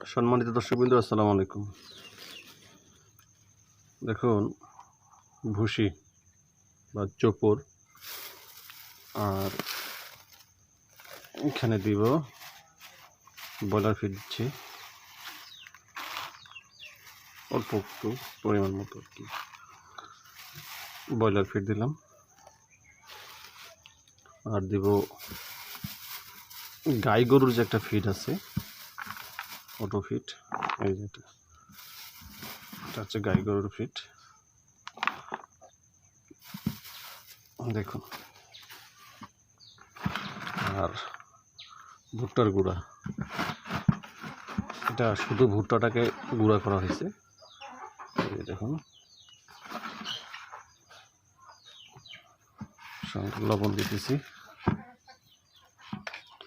সম্মানিত দর্শকবৃন্দ, আসসালামু আলাইকুম। দেখুন, ভুসি বা চোপর আর এখানে দিব ব্রয়লার ফিড দিচ্ছি। অল্প একটু পরিমাণ মতো আর কি। ব্রয়লার ফিড দিলাম। আর দিব গাই গরুর যে একটা ফিড আছে অটো ফিট এই যে এটা। হচ্ছে গাই গরুর ফিট দেখুন। আর ভুট্টার গুঁড়া। এটা শুধু ভুট্টাটাকে গুঁড়া করা হয়েছে। দেখুন। লবণ দিতেছি।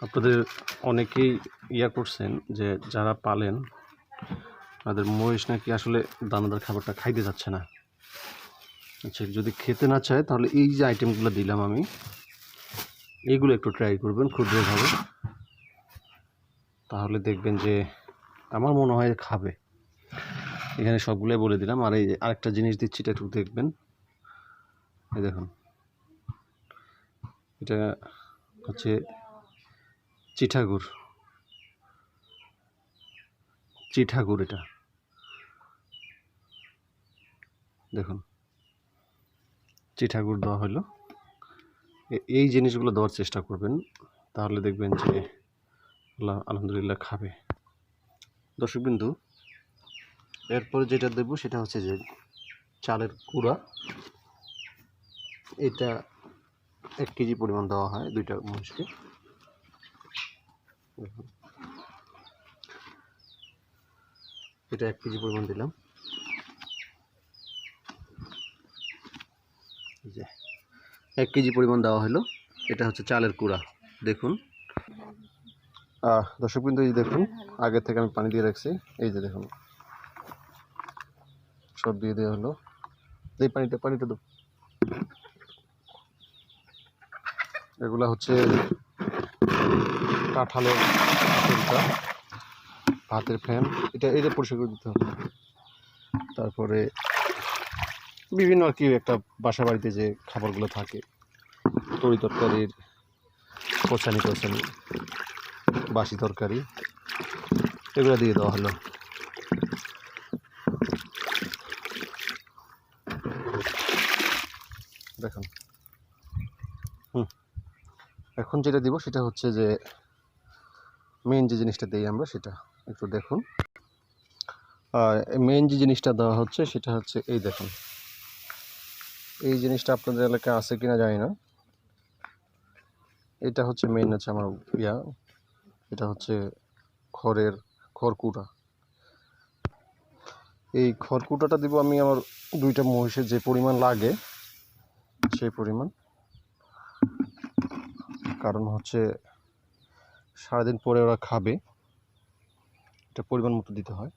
আপনাদের অনেকেই ইয়া করছেন যে যারা পালেন, তাদের মহিষ নাকি আসলে দানাদার খাবারটা খাইতে যাচ্ছে না। আচ্ছা যদি খেতে না চায়, তাহলে এই যে আইটেমগুলো দিলাম আমি এইগুলো একটু ট্রাই করবেন ক্ষুদ্রভাবে তাহলে দেখবেন যে আমার মনে হয় খাবে। এখানে সবগুলোই বলে দিলাম। আর এই আরেকটা জিনিস দিচ্ছি, এটা একটু দেখবেন। এই দেখুন। এটা হচ্ছে চিঠাগুড় চিঠাগুড় এটা। দেখুন। চিঠাগুড় দেওয়া হলো এই জিনিসগুলো দেওয়ার চেষ্টা করবেন। তাহলে দেখবেন যে আল্লাহ আলহামদুলিল্লাহ খাবে। দর্শকবিন্দু, এরপরে যেটা দেবো সেটা হচ্ছে যে চালের কুড়া এটা এক কেজি পরিমাণ দেওয়া হয় দুইটা দেখুন। এটা এক কেজি পরিমাণ দিলাম। এক কেজি পরিমাণ দেওয়া হলো। এটা হচ্ছে চালের কুড়া, দেখুন। দর্শক বিন্দু, এই দেখুন, আগে থেকে আমি পানি দিয়ে রাখছি। এই যে দেখুন, সব দিয়ে দেওয়া হলো। এই পানিটা পানিটা এগুলা হচ্ছে কাঁঠালের ফুলটা ভাতের ফ্যান এটা এটা পরিষ্কার করে দিতে হবে। তারপরে বিভিন্ন আর কি একটা বাসা বাড়িতে যে খাবারগুলো থাকে, তরি তরকারির, কোচানি কোচানি বাসি তরকারি, এগুলো দিয়ে দেওয়া হলো। দেখুন। হুম। এখন যেটা দিব সেটা হচ্ছে যে মেন যে জিনিসটা দিই আমরা, সেটা একটু দেখুন। আর মেন যে জিনিসটা দেওয়া হচ্ছে, সেটা হচ্ছে এই দেখুন। এই জিনিসটা আপনাদের এলাকায় আছে কিনা জানি না। এটা হচ্ছে মেন হচ্ছে আমার ইয়া, এটা হচ্ছে খড়ের খড়কুটা। এই খড়কুটাটা দিব আমি আমার দুইটা মহিষের যে পরিমাণ লাগে, সেই পরিমাণ। কারণ হচ্ছে সারাদিন পরে ওরা খাবে। এটা পরিমাণ মতো দিতে হয়।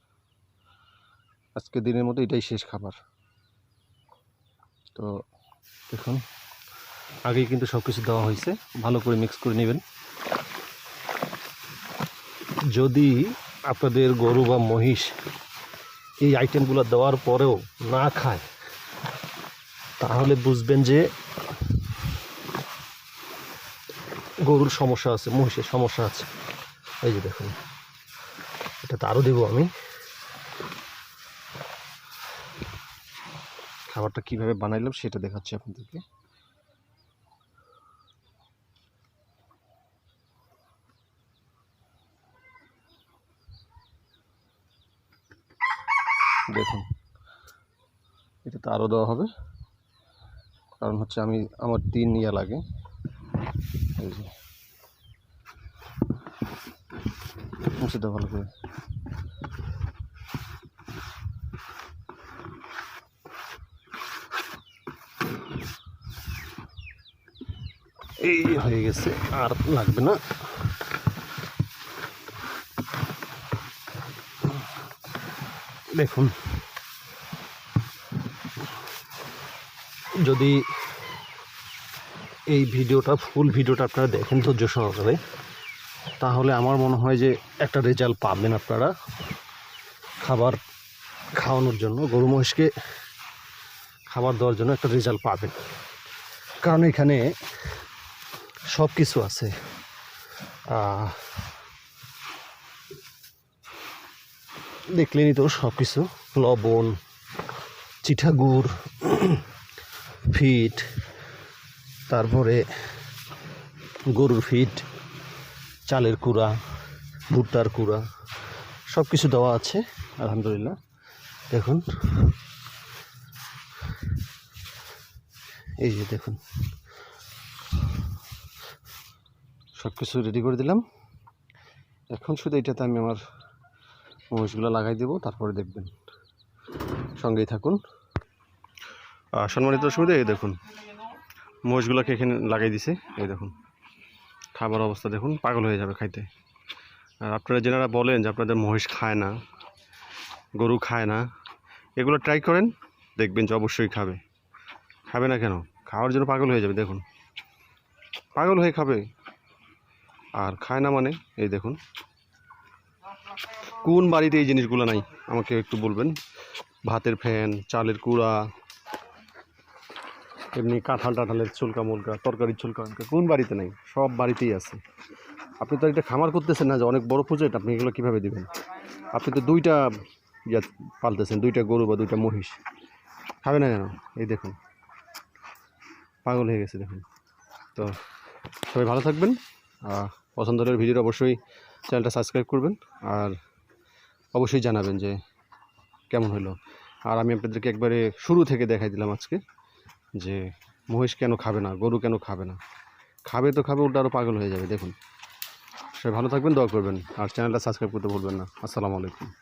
আজকে দিনের মতো এটাই শেষ খাবার। তো দেখুন, আগেই কিন্তু সব কিছু দেওয়া হয়েছে। ভালো করে মিক্স করে নেবেন। যদি আপনাদের গরু বা মহিষ এই আইটেমগুলো দেওয়ার পরেও না খায়, তাহলে বুঝবেন যে গরুর সমস্যা আছে, মহিষের সমস্যা আছে। এই যে দেখুন এটা তো আরও দেবো আমি। খাবারটা কীভাবে বানাইলাম সেটা দেখাচ্ছি আপনাদেরকে। দেখুন এটা তো আরও দেওয়া হবে। কারণ হচ্ছে আমি, আমার তিন ইয়া লাগে। মুছে দাও ভালো করে এই হয়ে গেছে আর লাগবে না দেখুন যদি এই ভিডিওটা ফুল ভিডিওটা আপনারা দেখেন ধৈর্য সহকারে। তাহলে আমার মনে হয় যে একটা রেজাল্ট পাবেন আপনারা খাবার খাওয়ানোর জন্য গরু মহিষকে খাবার দেওয়ার জন্য একটা রেজাল্ট পাবেন। কারণ এখানে সব কিছু আছে। আহ, দেখলেনই তো সব কিছু। লবণ চিঠাগুড় ফিট তারপরে গরুর ফিট চালের কুড়া, ভুট্টার কুড়া সব কিছু দেওয়া আছে, আলহামদুলিল্লাহ। দেখুন। এই যে দেখুন। সব কিছু রেডি করে দিলাম। এখন শুধু এইটাতে আমি আমার মহিষগুলো লাগাই দেবো, তারপরে দেখবেন। সঙ্গেই থাকুন। সম্মানিত সুবিধা, এই দেখুন। মহিষগুলোকে এখানে লাগাই দিছে। এই দেখুন, খাবার অবস্থা দেখুন, পাগল হয়ে যাবে খাইতে। আর আপনারা যেনারা বলেন যে আপনাদের মহিষ খায় না, গরু খায় না, এগুলো ট্রাই করেন, দেখবেন যে অবশ্যই খাবে। খাবে না কেন? খাওয়ার জন্য পাগল হয়ে যাবে, দেখুন। পাগল হয়ে খাবে। আর খায় না মানে এই দেখুন। কোন বাড়িতে এই জিনিসগুলো নাই? আমাকে একটু বলবেন। ভাতের ফ্যান, চালের কুড়া এমনি কাঁঠাল টাঠালের চুলকা মুলকা তরকারির চুলকা মুলকা কোন বাড়িতে নাই? সব বাড়িতেই আছে। আপনি তো এটা খামার করতেছেন না যে অনেক বড় প্রজেক্ট আপনি এগুলো কীভাবে দেবেন? আপনি তো দুইটা ইয়া পালতেছেন দুইটা গরু বা দুইটা মহিষ। খাবে না কেন? এই দেখুন। পাগল হয়ে গেছে দেখুন। তো সবাই ভালো থাকবেন। আহ, পছন্দের ভিডিওটা অবশ্যই চ্যানেলটা সাবস্ক্রাইব করবেন। আর অবশ্যই জানাবেন যে কেমন হলো। আর আমি আপনাদেরকে একবারে শুরু থেকে দেখাই দিলাম আজকে। যে মহিষ কেন খাবে না, গরু কেন খাবে না? খাবে তো খাবে ওটা আরও পাগল হয়ে যাবে, দেখুন। সে ভালো থাকবেন, দোয়া করবেন, আর চ্যানেলটা সাবস্ক্রাইব করতে ভুলবেন না। আসসালামু আলাইকুম।